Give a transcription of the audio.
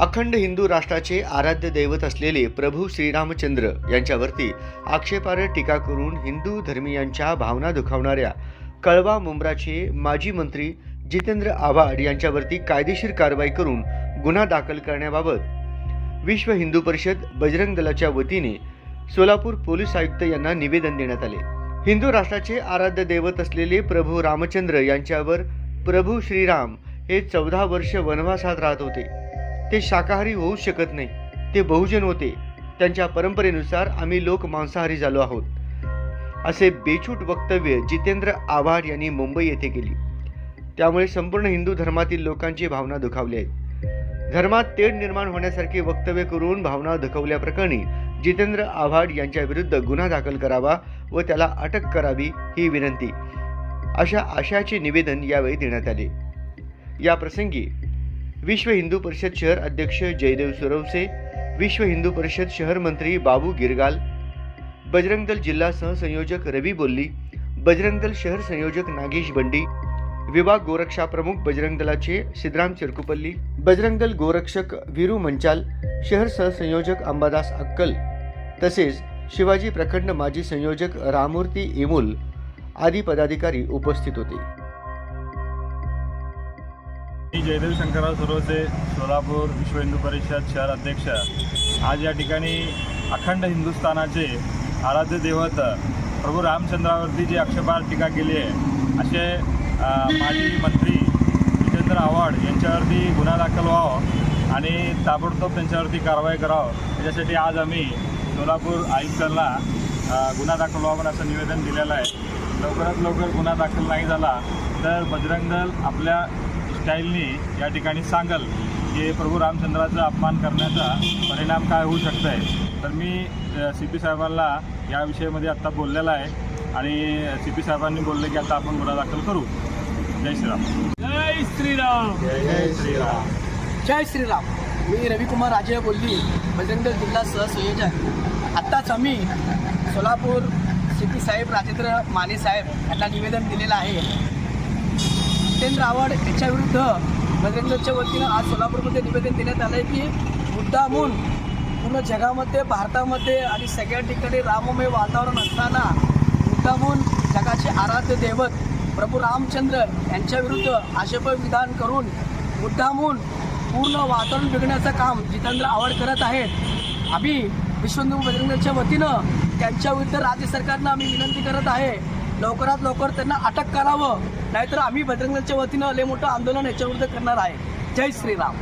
अखंड हिंदू राष्ट्राचे आराध्य दैवत असलेले प्रभू श्रीरामचंद्र यांच्यावरती आक्षेपार्ह टीका करून हिंदू धर्मीयांच्या भावना दुखावणाऱ्या कळवा मुंब्राचे माजी मंत्री जितेंद्र आव्हाड यांच्यावरती कायदेशीर कारवाई करून गुन्हा दाखल करण्याबाबत विश्व हिंदू परिषद बजरंग दलाच्या वतीने सोलापूर पोलीस आयुक्त यांना निवेदन देण्यात आले. हिंदू राष्ट्राचे आराध्य दैवत असलेले प्रभू रामचंद्र यांच्यावर प्रभू श्रीराम हे चौदा वर्ष वनवासात राहत होते. ते शाकाहारी होऊ शकत नाही. ते बहुजन होते. त्यांच्या परंपरेनुसार आम्ही लोक मांसाहारी झालो आहोत. असे बेछूट वक्तव्य जितेंद्र आव्हाड यांनी मुंबई येथे केली. त्यामुळे संपूर्ण हिंदू धर्मातील लोकांची भावना दुखावली आहे. धर्मात तेढ निर्माण होण्यासारखे वक्तव्य करून भावना दुखवल्याप्रकरणी जितेंद्र आव्हाड यांच्या विरुद्ध गुन्हा दाखल करावा व त्याला अटक करावी ही विनंती. अशा आशयाचे निवेदन यावेळी देण्यात आले. या प्रसंगी विश्व हिंदू परिषद शहर अध्यक्ष जयदेव सुरवसे विश्व हिंदू परिषद शहर मंत्री बाबू गिरगाल बजरंग दल जिल्हा सहसंयोजक रवी बोल्ली बजरंग दल शहर संयोजक नागेश बंडी विभाग गोरक्षा प्रमुख बजरंग दलाचे सिद्धराम चिरकुपल्ली बजरंग दल गोरक्षक वीरू मंचाल शहर सहसंयोजक अंबादास अक्कल तसेच शिवाजी प्रखंड माजी संयोजक रामूर्ती इमुल आदी पदाधिकारी उपस्थित होते. मी जयदेव शंकरराव सुरवसे सोलापूर विश्व हिंदू परिषद शहर अध्यक्ष. आज या ठिकाणी अखंड हिंदुस्थानाचे आराध्य दैवत प्रभू रामचंद्रावरती जी आक्षेपार्ह टीका केली आहे असे माजी मंत्री जितेंद्र आव्हाड यांच्यावरती गुन्हा दाखल व्हावं आणि ताबडतोब त्यांच्यावरती कारवाई करावं त्याच्यासाठी आज आम्ही सोलापूर आयुक्तांना गुन्हा दाखल व्हावं असं निवेदन दिलेलं आहे. लवकरात लवकर गुन्हा दाखल नाही झाला तर बजरंग दल आपल्या स्टाईलनी या ठिकाणी सांगल की प्रभू रामचंद्राचा अपमान करण्याचा परिणाम काय होऊ शकतं आहे तर मी सी पी साहेबांना या विषयामध्ये आत्ता बोललेला आहे आणि सी पी साहेबांनी बोलले की आता आपण गुन्हा दाखल करू. जय श्रीराम. जय श्रीराम. जय श्रीराम. जय श्रीराम. मी रविकुमार राजे बोलली. बजरंग जिल्हा सहसंयोजक. आत्ताच आम्ही सोलापूर सी पी साहेब राजेंद्र माने साहेब यांना निवेदन दिलेलं आहे. जितेंद्र रावण याच्याविरुद्ध बजरंग दलच्या वतीनं आज सोलापूरमध्ये निवेदन देण्यात आलं आहे की मुद्दामून पूर्ण जगामध्ये भारतामध्ये आणि सगळ्या ठिकाणी राममय वातावरण असताना मुद्दामून जगाचे आराध्य दैवत प्रभू रामचंद्र यांच्याविरुद्ध आक्षेपार्ह विधान करून मुद्दामून पूर्ण वातावरण बिघडण्याचं काम जितेंद्र आव्हाड करत आहेत. आम्ही विश्व बजरंगच्या वतीनं त्यांच्याविरुद्ध राज्य सरकारनं आम्ही विनंती करत आहे. लवकरात लवकर त्यांना अटक करावं. नाहीतर आम्ही बजरंग वतीनं लय मोठं आंदोलन याच्याविरुद्ध करणार आहे. जय श्रीराम.